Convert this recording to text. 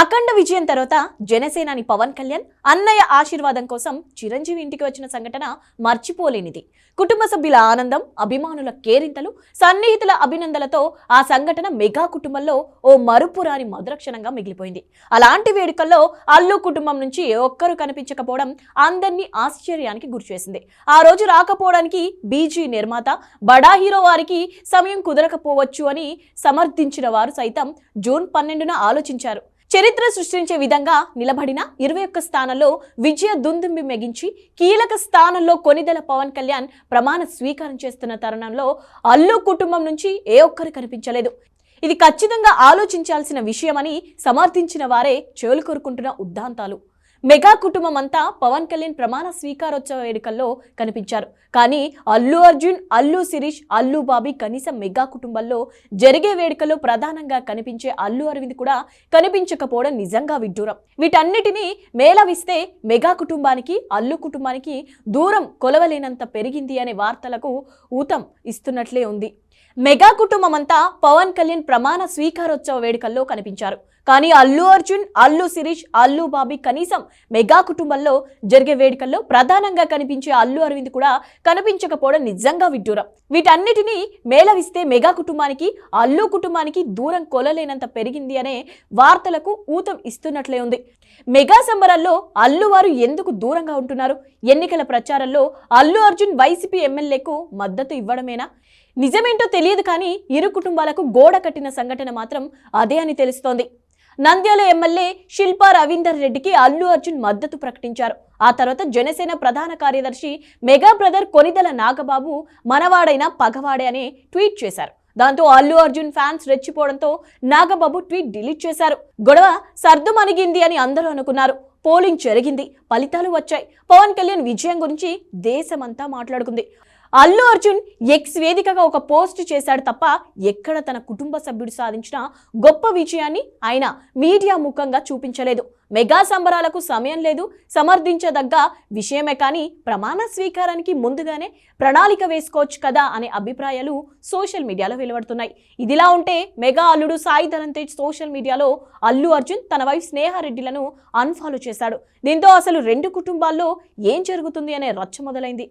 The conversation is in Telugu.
అఖండ విజయం తర్వాత జనసేనాని పవన్ కళ్యాణ్ అన్నయ్య ఆశీర్వాదం కోసం చిరంజీవి ఇంటికి వచ్చిన సంఘటన మర్చిపోలేనిది. కుటుంబ సభ్యుల ఆనందం అభిమానుల కేరింతలు సన్నిహితుల అభినందనలతో ఆ సంఘటన మెగా కుటుంబంలో ఓ మరుపురాని మధురక్షణంగా మిగిలిపోయింది. అలాంటి వేడుకల్లో అల్లు కుటుంబం నుంచి ఒక్కరు కనిపించకపోవడం అందరినీ ఆశ్చర్యానికి గురిచేసింది. ఆ రోజు రాకపోవడానికి బీజీ నిర్మాత బడా హీరో వారికి సమయం కుదరకపోవచ్చు అని సమర్థించిన వారు సైతం జూన్ పన్నెండున ఆలోచించారు. చరిత్ర సృష్టించే విధంగా నిలబడిన ఇరవై ఒక్క స్థానంలో విజయ దుందుంబి మెగించి కీలక స్థానంలో కొనిదెల పవన్ కళ్యాణ్ ప్రమాణ స్వీకారం చేస్తున్న తరుణంలో అల్లు కుటుంబం నుంచి ఏ ఒక్కరు కనిపించలేదు. ఇది ఖచ్చితంగా ఆలోచించాల్సిన విషయమని సమర్థించిన వారే చెవులు కోరుకుంటున్న ఉద్దాంతాలు. మెగా కుటుంబం అంతా పవన్ కళ్యాణ్ ప్రమాణ స్వీకారోత్సవ వేడుకల్లో కనిపించారు. కానీ అల్లు అర్జున్ అల్లు శిరీష్ అల్లు బాబీ కనీసం మెగా కుటుంబంలో జరిగే వేడుకల్లో ప్రధానంగా కనిపించే అల్లు అరవింద్ కూడా కనిపించకపోవడం నిజంగా విడ్డూరం. వీటన్నిటినీ మేళవిస్తే మెగా కుటుంబానికి అల్లు కుటుంబానికి దూరం కొలవలేనంత పెరిగింది అనే వార్తలకు ఊతం ఇస్తున్నట్లే ఉంది. మెగా కుటుంబం అంతా పవన్ కళ్యాణ్ ప్రమాణ స్వీకారోత్సవ వేడుకల్లో కనిపించారు. కానీ అల్లు అర్జున్ అల్లు శిరీష్ అల్లు బాబీ కనీసం మెగా కుటుంబంలో జరిగే వేడుకల్లో ప్రధానంగా కనిపించే అల్లు అరవింద్ కూడా కనిపించకపోవడం నిజంగా విడ్డూరం. వీటన్నిటినీ మేళవిస్తే మెగా కుటుంబానికి అల్లు కుటుంబానికి దూరం కొలలేనంత పెరిగింది అనే వార్తలకు ఊతం ఇస్తున్నట్లే ఉంది. మెగా సంబరాల్లో అల్లు వారు ఎందుకు దూరంగా ఉంటున్నారు? ఎన్నికల ప్రచారంలో అల్లు అర్జున్ వైసీపీ ఎమ్మెల్యేకు మద్దతు ఇవ్వడమేనా? నిజమేంటో తెలియదు కానీ ఇరు కుటుంబాలకు గోడ కట్టిన సంఘటన మాత్రం అదే అని తెలుస్తోంది. నంద్యాల ఎమ్మెల్యే శిల్పా రవీందర్ రెడ్డికి అల్లు అర్జున్ మద్దతు ప్రకటించారు. ఆ తర్వాత జనసేన ప్రధాన కార్యదర్శి మెగా బ్రదర్ కొనిదల నాగబాబు మనవాడైన పగవాడే అని ట్వీట్ చేశారు. దాంతో అల్లు అర్జున్ ఫ్యాన్స్ రెచ్చిపోవడంతో నాగబాబు ట్వీట్ డిలీట్ చేశారు. గొడవ సర్దుమణిగింది అని అందరూ అనుకున్నారు. పోలింగ్ జరిగింది. ఫలితాలు వచ్చాయి. పవన్ కళ్యాణ్ విజయం గురించి దేశమంతా మాట్లాడుకుంది. అల్లు అర్జున్ ఎక్స్ వేదికగా ఒక పోస్ట్ చేశాడు తప్ప ఎక్కడ తన కుటుంబ సభ్యుడు సాధించిన గొప్ప విజయాన్ని ఆయన మీడియా ముఖంగా చూపించలేదు. మెగా సంబరాలకు సమయం లేదు. సమర్థించదగ్గ విషయమే కానీ ప్రమాణ స్వీకారానికి ముందుగానే ప్రణాళిక వేసుకోవచ్చు కదా అనే అభిప్రాయాలు సోషల్ మీడియాలో వెలువడుతున్నాయి. ఇదిలా ఉంటే మెగా అల్లుడు సాయి ధరమ్ తేజ్ సోషల్ మీడియాలో అల్లు అర్జున్ తన వైఫ్ స్నేహారెడ్డిలను అన్ఫాలో చేశాడు. దీంతో అసలు రెండు కుటుంబాల్లో ఏం జరుగుతుంది అనే రచ్చ మొదలైంది.